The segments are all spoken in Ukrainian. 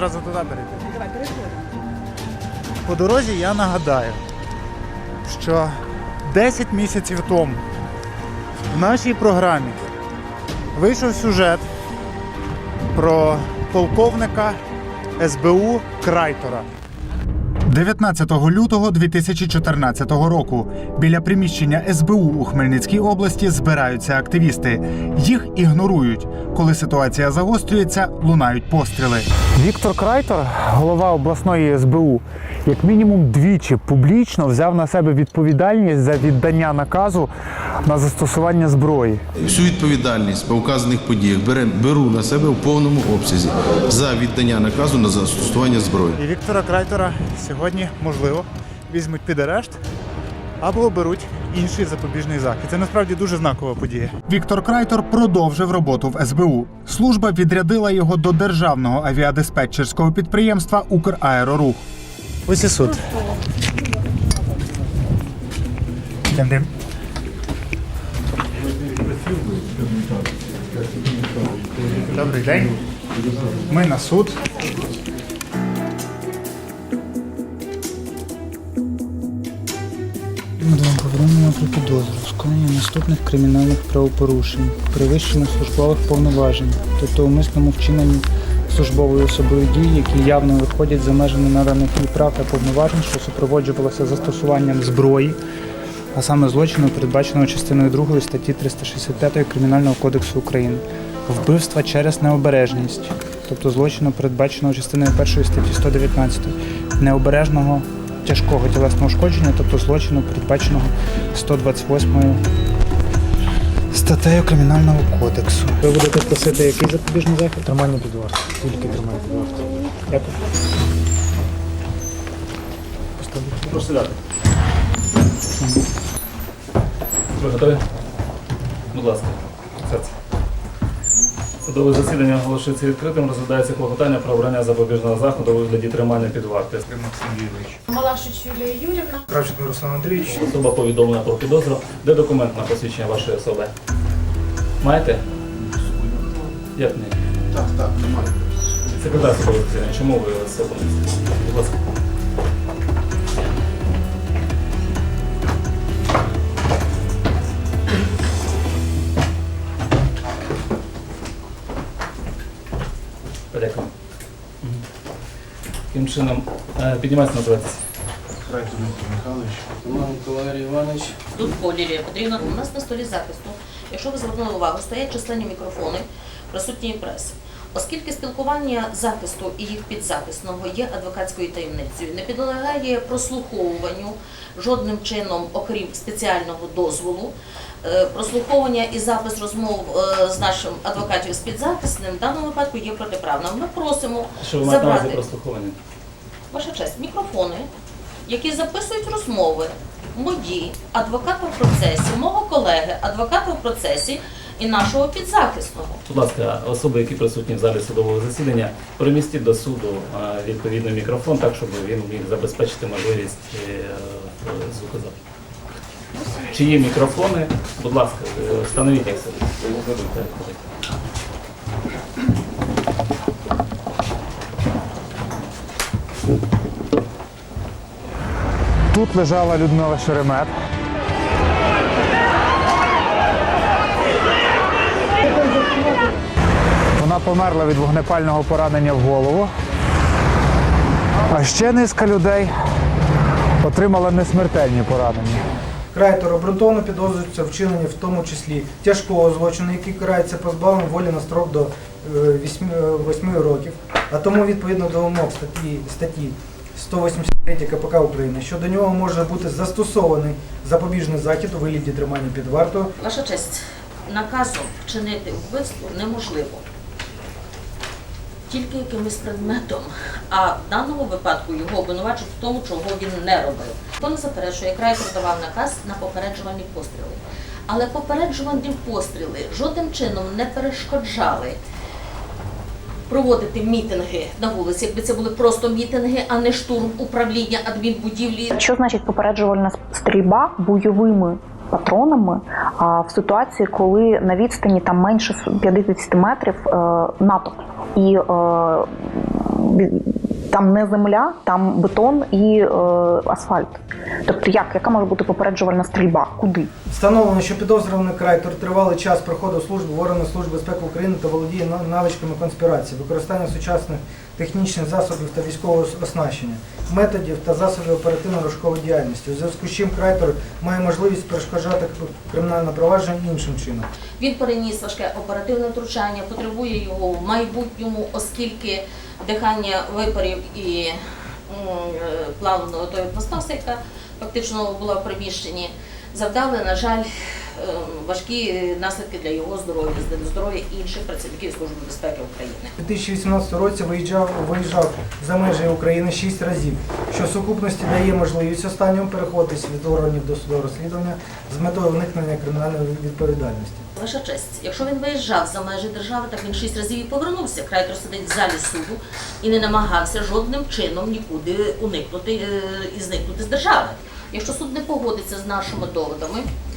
зразу туди перейти. Давай, переходимо. По дорозі я нагадаю, що 10 місяців тому в нашій програмі вийшов сюжет про полковника СБУ Крайтора. 19 лютого 2014 року біля приміщення СБУ у Хмельницькій області збираються активісти. Їх ігнорують. Коли ситуація загострюється, лунають постріли. Віктор Крайтор, голова обласної СБУ, як мінімум двічі публічно взяв на себе відповідальність за віддання наказу на застосування зброї. Всю відповідальність по вказаних подіях бере, беру на себе в повному обсязі за віддання наказу на застосування зброї. І Віктора Крайтора сьогодні, можливо, візьмуть під арешт або оберуть інший запобіжний захід. Це насправді дуже знакова подія. Віктор Крайтор продовжив роботу в СБУ. Служба відрядила його до державного авіадиспетчерського підприємства Украерорух. Ось і суд. Дим-дим. Добрий день. Ми на суд. Вам повідомлено про підозру, скоєння наступних кримінальних правопорушень, перевищення службових повноважень, тобто умисному вчиненні службової особою дій, які явно виходять за межами наданих їй прав та повноважень, що супроводжувалося застосуванням зброї, а саме злочину, передбаченого частиною 2 статті 365 Кримінального кодексу України, вбивства через необережність, тобто злочину, передбаченого частиною 1 статті 119, необережного тяжкого тілесного ушкодження, тобто злочину, передбаченого 128 статтею Кримінального кодексу. Ви будете просити який запобіжний захід? Тримання під вартою. Тільки тримання під вартою. Дякую. Прошу сідати. Ви готові? Будь ласка, серце. Судове засідання оголошується відкритим. Розглядається клопотання про обрання запобіжного заходу у вигляді тримання під вартою. Малашич Юлія Юрівна. Кравченко Руслан Андрійович. Особа повідомлена про підозру. Де документ на посвідчення вашої особи? Маєте? Як ні? Так, так, немає. Секретар засідання. Чому ви з собою? Будь ласка. Подякую. Таким чином, е, піднімайтеся називатися. Віктор Михайлович. Валерій Іванович. Тут Лілія Петрівна. У нас на столі захисту, якщо ви звернули увагу, стоять численні мікрофони присутньої преси. Оскільки спілкування захисту і їх підзахисного є адвокатською таємницею, не підлягає прослуховуванню жодним чином, окрім спеціального дозволу. Е, Прослуховування і запис розмов е, з нашим адвокатів з підзахисним в даному випадку є протиправним. Ми просимо Що ви забрати прослуховування? Ваша честь, мікрофони, які записують розмови мої, адвоката в процесі, мого колеги, адвоката в процесі і нашого підзахисного. Будь ласка, особи, які присутні в залі судового засідання, перемістіть до суду е, відповідний мікрофон, так щоб він міг забезпечити можливість е, е, звукозапису. Чи є мікрофони? Будь ласка, встановіть їх собі. Тут лежала Людмила Шеремет. Вона померла від вогнепального поранення в голову. А ще низка людей отримала несмертельні поранення. Крайтор обґрунтовано підозрюється вчинення в тому числі тяжкого злочину, який карається позбавленням волі на строк до 8 років, а тому відповідно до вимог статті, статті 183 КПК України, що до нього може бути застосований запобіжний захід у вигляді тримання під вартою Ваша честь, наказом вчинити вбивство неможливо. Тільки якимось предметом. А в даному випадку його обвинувачують в тому, чого він не робив. Хто не заперечує, край продавав наказ на попереджувальні постріли. Але попереджувальні постріли жодним чином не перешкоджали проводити мітинги на вулиці, якби це були просто мітинги, а не штурм управління адмінбудівлі. Що значить попереджувальна стрільба бойовими патронами а, в ситуації, коли на відстані там менше 50 метрів е, натовп і е, там не земля, там бетон і е, асфальт. Тобто, як яка може бути попереджувальна стрільба? Куди? Встановлено, що підозрюваний Крайтор тривалий час проходив службу в органах Служби безпеки України та володіє навичками конспірації, використання сучасних технічних засобів та військового оснащення, методів та засобів оперативно-розшукової діяльності. У зв'язку з чим Крайтор має можливість перешкоджати кримінальне провадження іншим чином. Він переніс важке оперативне втручання, потребує його в майбутньому, оскільки дихання випарів і плавного е, плавно тої пластмаси, яка фактично була в приміщенні, завдали, на жаль, важкі наслідки для його здоров'я, для здоров'я інших працівників Служби безпеки України. У 2018 році виїжджав, виїжджав за межі України 6 разів, що в сукупності дає можливість останньому переходити від органів до судового розслідування з метою уникнення кримінальної відповідальності. Ваша честь, якщо він виїжджав за межі держави, так він шість разів і повернувся. Крайтор сидить в залі суду і не намагався жодним чином нікуди уникнути е, і зникнути з держави. Якщо суд не погодиться з нашими доводами, е,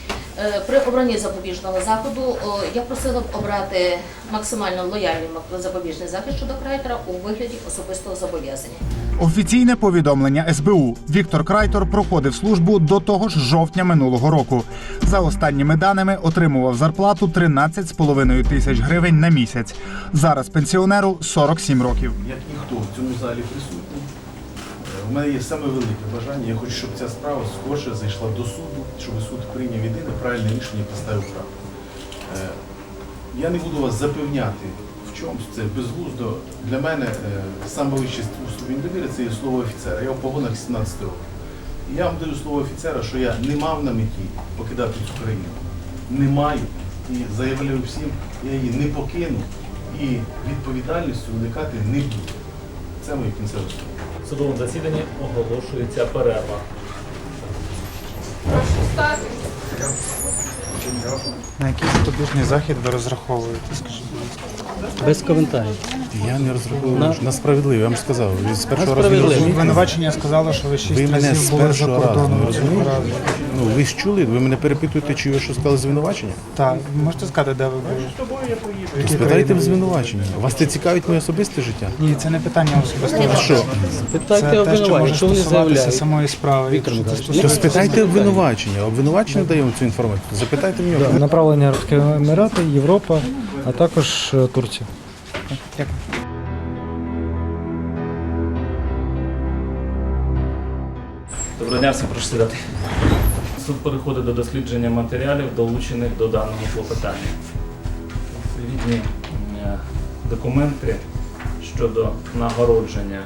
при обранні запобіжного заходу е, я просила б обрати максимально лояльний запобіжний захід щодо Крайтора у вигляді особистого зобов'язання. Офіційне повідомлення СБУ. Віктор Крайтор проходив службу до того ж жовтня минулого року. За останніми даними отримував зарплату 13,5 тисяч гривень на місяць. Зараз пенсіонеру 47 років. як ніхто в цьому залі присутній. Е, У мене є саме велике бажання. Я хочу, щоб ця справа скорше зайшла до суду, щоб суд прийняв єдине правильне рішення і поставив крапку. Е, Я не буду вас запевняти в чомусь, це безглуздо. Для мене е, саме вище ступінь довіри це є слово офіцера. Я в погонах 17 років. Я вам даю слово офіцера, що я не мав на меті покидати цю країну. Не маю. І заявляю всім, я її не покину і відповідальністю уникати не буду. Це моє кінцеве слово. Судовому засіданні оголошується перерва. На який запобіжний захід ви розраховуєте? Скажіть, будь ласка? Без коментарів. Я не розраховую на, на справедливо, я вам сказав. Ви з першого разу не розумієте? Обвинувачення сказало, що ви шість Ви мене разів з були за першого разу кордоном. не розумієте? Ну, ви ж чули, ви мене перепитуєте, чи ви що сказали звинувачення? Так, можете сказати, де ви були? Спитайте в звинувачення. Вас це цікавить моє особисте життя? Ні, це не питання особистого. Що? Те, що обвинувачення, може що вони стосуватися заявляють. самої справи. Віктор спитайте обвинувачення. Обвинувачення дає вам цю інформацію. Запитайте в нього. Направлення Арабські Емірати, Європа, а також е, Турція. Дякую. Доброго дня, всім прошу сідати. Суд переходить до дослідження матеріалів, долучених до даного клопотання. Відповідні е, документи щодо нагородження.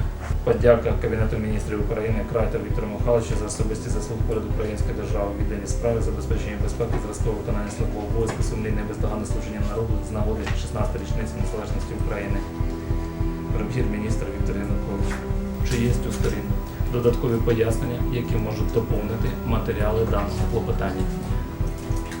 Подяка Кабінету міністрів України Крайтер Віктору Михайловичу за особисті заслуги перед українською державою, віддані справи, забезпечення безпеки, зразкового виконання службового обов'язку, сумлінне бездоганне служіння народу з нагоди 16 річниці незалежності України. Прем'єр-міністр Віктор Янукович. Чи є у сторін додаткові пояснення, які можуть доповнити матеріали даного клопотання?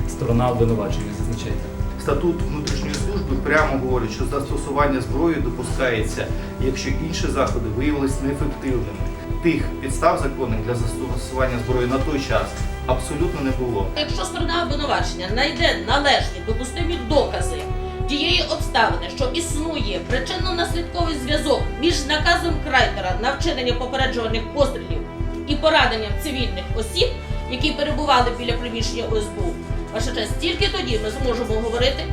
Сторона обвинувачення зазначається. Статут внутрішньої служби прямо говорить, що застосування зброї допускається, якщо інші заходи виявилися неефективними. Тих підстав законних для застосування зброї на той час абсолютно не було. Якщо сторона обвинувачення знайде належні допустимі докази тієї обставини, що існує причинно-наслідковий зв'язок між наказом Крайтера на вчинення попереджувальних пострілів і пораненням цивільних осіб, які перебували біля приміщення ОСБУ, ваша честь, тільки тоді ми зможемо говорити,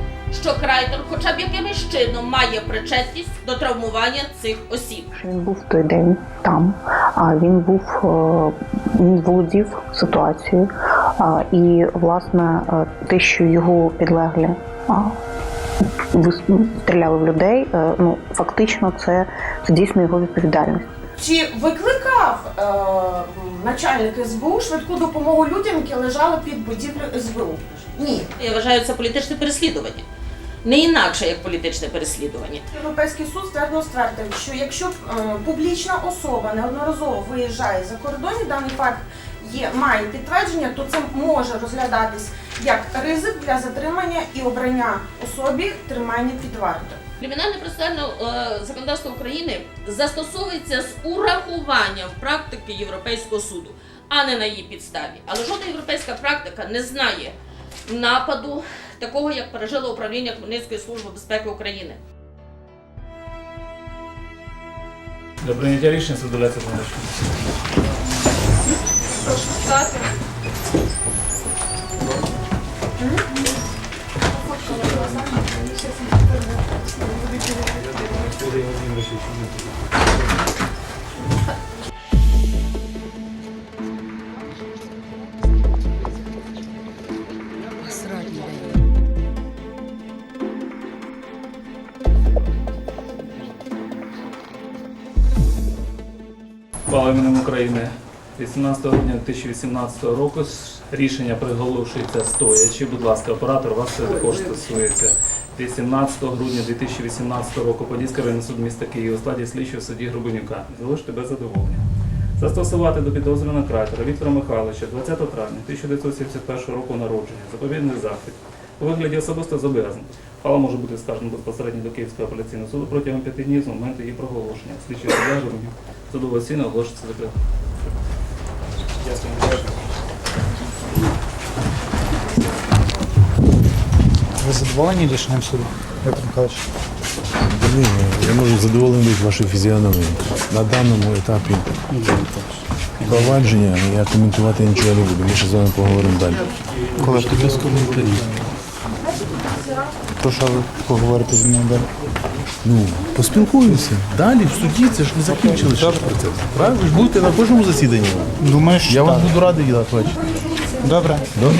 що Крайтер хоча б якимось чином має причетність до травмування цих осіб. він був той день там. А він був е, він володів ситуацією. І власне е, те, що його підлеглі стріляли в людей, е, ну фактично це, це дійсно його відповідальність. Чи викликав е, начальник СБУ швидку допомогу людям, які лежали під будівлею СБУ? Ні. Я вважаю це політичне переслідування. Не інакше як політичне переслідування. Європейський суд ствердно ствердив, що якщо е, публічна особа неодноразово виїжджає за кордон, і даний факт є має підтвердження, то це може розглядатись як ризик для затримання і обрання особі тримання під вартою. Кримінальне процесуальне е, законодавство України застосовується з урахуванням практики Європейського суду, а не на її підставі. Але жодна європейська практика не знає нападу такого, як пережило управління Хмельницької служби безпеки України. Для прийняття рішення суду дається тлумачення. Іменем України 18 грудня 2018 року рішення приголошується стоячи. Будь ласка, оператор, вас це також стосується. 18 грудня 2018 року Подільський районний суд міста Києва у складі слідчого судді Грубенюка залишити без задоволення. Застосувати до підозрюваного кратера Віктора Михайловича 20 травня 1971 року народження заповідний захід у вигляді особисто зобов'язань. Ухвала може бути скажена безпосередньо до Київського апеляційного суду протягом п'яти днів з моменту її проголошення. Суддя Грубенюк судово оцінно оголошується закритим. Ви задоволені рішенням суду, Віктор Михайлович? Ні, я можу задоволений бути вашою фізіономією. На даному етапі провадження я коментувати нічого не буду. Ми ще з вами поговоримо далі. Коли ж без коментарів. Про що ви поговорите зі мною далі? Ну, поспілкуємося. Далі в суді це ж не закінчили ще ж процес. Правильно? Ви ж будете на кожному засіданні. Думаєш, Я вас так. буду радий бачити. Добре. Добре?